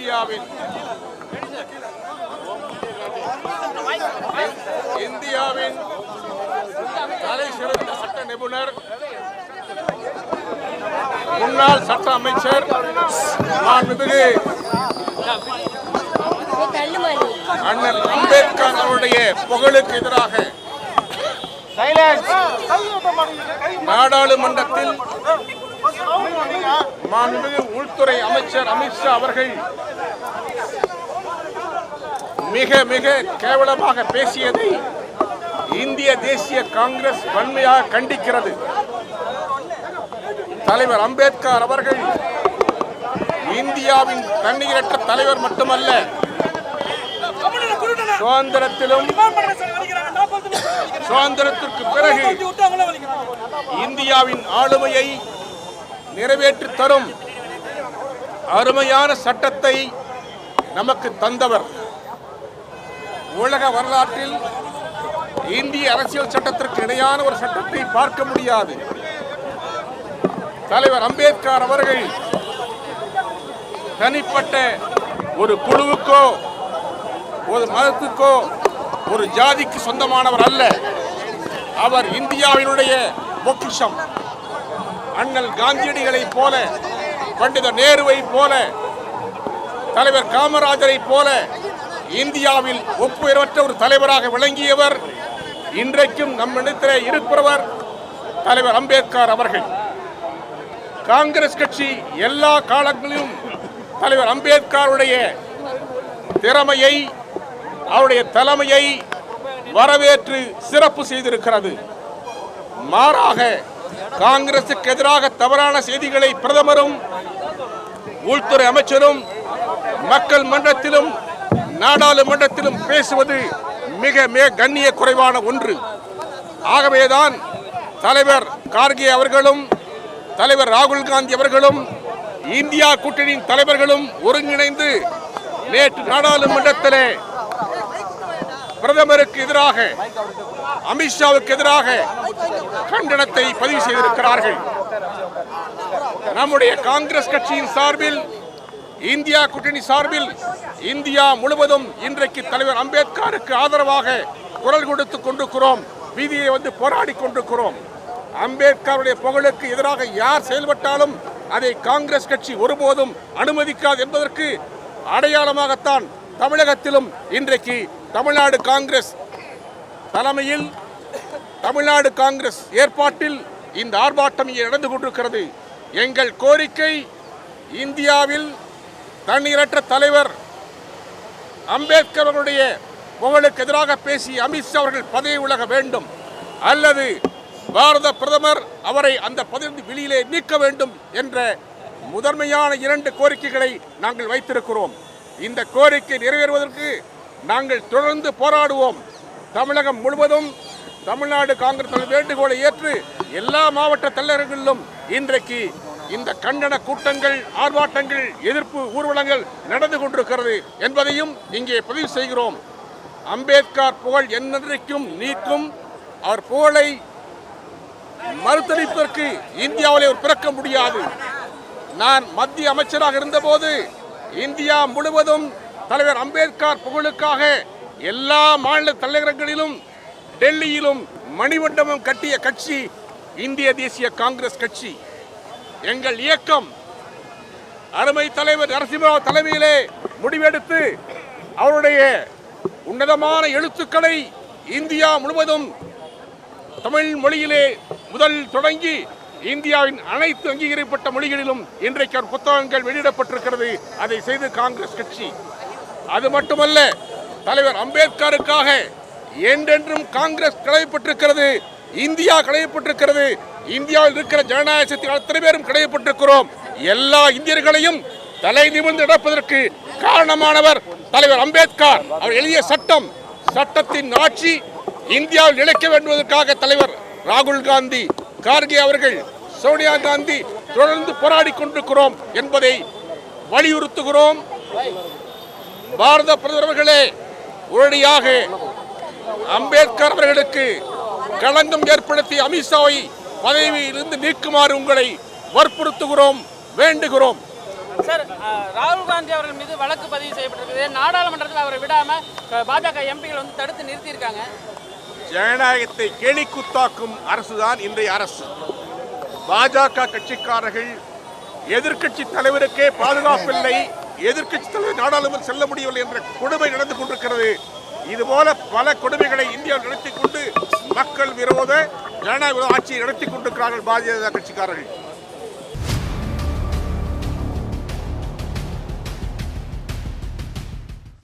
இந்தியாவின் இந்தியாவின் தலை சிறந்த சட்ட நிபுணர் முன்னாள் சட்ட அமைச்சர் மாண்புமிகு அண்ணன் அம்பேத்கர் அவருடைய புகழுக்கு எதிராக நாடாளுமன்றத்தில் மாண்புமிகு உள்துறை அமைச்சர் அமித்ஷா அவர்கள் மிக மிக கேவலமாக பேசியதை இந்திய தேசிய காங்கிரஸ் வன்மையாக கண்டிக்கிறது. தலைவர் அம்பேத்கர் அவர்கள் இந்தியாவின் தண்ணீரற்ற தலைவர் மட்டுமல்ல சுதந்திரத்திலும் சுதந்திரத்திற்கு பிறகு இந்தியாவின் ஆளுமையை நிறைவேற்றி தரும் அருமையான சட்டத்தை நமக்கு தந்தவர். உலக வரலாற்றில் இந்திய அரசியல் சட்டத்திற்கு இணையான ஒரு சட்டத்தை பார்க்க முடியாது. தலைவர் அம்பேத்கர் அவர்கள் தனிப்பட்ட ஒரு குழுவுக்கோ ஒரு மதத்துக்கோ ஒரு ஜாதிக்கு சொந்தமானவர் அல்ல. அவர் இந்தியாவினுடைய பொக்கிஷம். அண்ணல் காந்தியடிகளைப் போல பண்டித நேருவை போல தலைவர் காமராஜரை போல இந்தியாவில் ஒப்புயர்வற்ற ஒரு தலைவராக விளங்கியவர் இன்றைக்கும் நம்மிடத்திலே இருக்கிறவர் தலைவர் அம்பேத்கர் அவர்கள். காங்கிரஸ் கட்சி எல்லா காலங்களிலும் தலைவர் அம்பேத்கருடைய திறமையை அவருடைய தலைமையை வரவேற்று சிறப்பு செய்திருக்கிறது. மாறாக காங்கிரசுக்கு எதிராக தவறான செய்திகளை பிரதமரும் உள்துறை அமைச்சரும் மக்கள் மன்றத்திலும் நாடாளுமன்றத்திலும் பேசுவது மிக மிக கண்ணிய குறைவான ஒன்று. ஆகவேதான் தலைவர் கார்கே அவர்களும் தலைவர் ராகுல் காந்தி அவர்களும் இந்தியா கூட்டணியின் தலைவர்களும் ஒருங்கிணைந்து நேற்று நாடாளுமன்றத்திலே பிரதமருக்கு எதிராக அமித்ஷாவுக்கு எதிராக கண்டனத்தை பதிவு செய்திருக்கிறார்கள். நம்முடைய காங்கிரஸ் கட்சியின் சார்பில் இந்தியா கூட்டணி சார்பில் இந்தியா முழுவதும் இன்றைக்கு தலைவர் அம்பேத்கருக்கு ஆதரவாக குரல் கொடுத்து கொண்டிருக்கிறோம். வீதியை வந்து போராடி கொண்டிருக்கிறோம். அம்பேத்கருடைய புகழுக்கு எதிராக யார் செயல்பட்டாலும் அதை காங்கிரஸ் கட்சி ஒருபோதும் அனுமதிக்காது என்பதற்கு அடையாளமாகத்தான் தமிழகத்திலும் இன்றைக்கு தமிழ்நாடு காங்கிரஸ் தலைமையில் தமிழ்நாடு காங்கிரஸ் ஏற்பாட்டில் இந்த ஆர்ப்பாட்டம் இங்கே நடந்து கொண்டிருக்கிறது. எங்கள் கோரிக்கை இந்தியாவில் தண்ணீரற்ற தலைவர் அம்பேத்கர் அவர்களுடைய புகழுக்கு எதிராக பேசி அமித்ஷா அவர்கள் பதவி விலக வேண்டும். அல்லது பாரத பிரதமர் அவரை அந்த பதவி வெளியிலே நீக்க வேண்டும் என்ற முதன்மையான இரண்டு கோரிக்கைகளை நாங்கள் வைத்திருக்கிறோம். இந்த கோரிக்கை நிறைவேறுவதற்கு நாங்கள் தொடர்ந்து போராடுவோம். தமிழகம் முழுவதும் தமிழ்நாடு காங்கிரஸ் வேண்டுகோளை ஏற்று எல்லா மாவட்ட தலைவர்களிலும் இன்றைக்கு இந்த கண்டன கூட்டங்கள் ஆர்ப்பாட்டங்கள் எதிர்ப்பு ஊர்வலங்கள் நடந்து கொண்டிருக்கிறது என்பதையும் இங்கே பதிவு செய்கிறோம். அம்பேத்கர் புகழ் என்றைக்கும் நீக்கும். அவர் புகழை மறுத்தளிப்பதற்கு இந்தியாவிலே ஒரு பிறக்க முடியாது. நான் மத்திய அமைச்சராக இருந்தபோது இந்தியா முழுவதும் தலைவர் அம்பேத்கர் புகழுக்காக எல்லா மாநில தலைநகரங்களிலும் டெல்லியிலும் மணிமண்டபம் கட்டிய கட்சி இந்திய தேசிய காங்கிரஸ் கட்சி. எங்கள் இயக்கம் அருமை தலைவர் நரசிம்மராவ் தலைமையிலே முடிவெடுத்து அவருடைய உன்னதமான எழுத்துக்களை இந்தியா முழுவதும் தமிழ் மொழியிலே முதல் தொடங்கி இந்தியாவின் அனைத்து அங்கீகரிக்கப்பட்ட மொழிகளிலும் இன்றைக்கு புத்தகங்கள் வெளியிடப்பட்டிருக்கிறது. அதை செய்து காங்கிரஸ் கட்சி. அது மட்டுமல்ல தலைவர் அம்பேத்கருக்காக என்றென்றும் காங்கிரஸ் களையப்பட்டிருக்கிறது இந்தியா களையப்பட்டிருக்கிறது இந்தியாவில் இருக்கிற ஜனநாயக அத்தனை பேரும் களையப்பட்டிருக்கிறோம். எல்லா இந்தியர்களையும் தலை நிமிர்ந்து நடப்பதற்கு காரணமானவர் தலைவர் அம்பேத்கர். அவர் எழுதிய சட்டம் சட்டத்தின் ஆட்சி இந்தியாவில் நிலைக்க வேண்டுவதற்காக தலைவர் ராகுல் காந்தி கார்கே அவர்கள் சோனியா காந்தி தொடர்ந்து போராடி கொண்டிருக்கிறோம் என்பதை வலியுறுத்துகிறோம். பாரத பிரதமர்களே உடனடியாக அம்பேத்கர் அவர்களுக்கு களங்கம் ஏற்படுத்திய அமித்ஷாவை பதவியிலிருந்து நீக்குமாறு உங்களை வற்புறுத்துகிறோம் வேண்டுகிறோம். சார் ராகுல் காந்தி அவர்கள் மீது வழக்கு பதிவு செய்யப்பட்டிருக்குது. நாடாளுமன்றத்தில் அவரை விடாம பாஜக எம்பிகள் வந்து தடுத்து நிறுத்தியிருக்காங்க. ஜனநாயகத்தை கேலிக்குத்தாக்கும் அரசுதான் இன்றைய அரசு. பாஜக கட்சிக்காரர்கள் எதிர்க்கட்சி தலைவருக்கே பாதுகாப்பில்லை. எதிர்க்கட்சி தலைவர் நாடாளுமன்றம் செல்ல முடியவில்லை என்ற கொடுமை நடந்து கொண்டிருக்கிறது. இதுபோல பல கொடுமைகளை இந்தியா நடத்தி கொண்டு மக்கள் விரோத ஜனநாயக ஆட்சியை நடத்தி கொண்டிருக்கிறார்கள் பாஜக கட்சிக்காரர்கள்.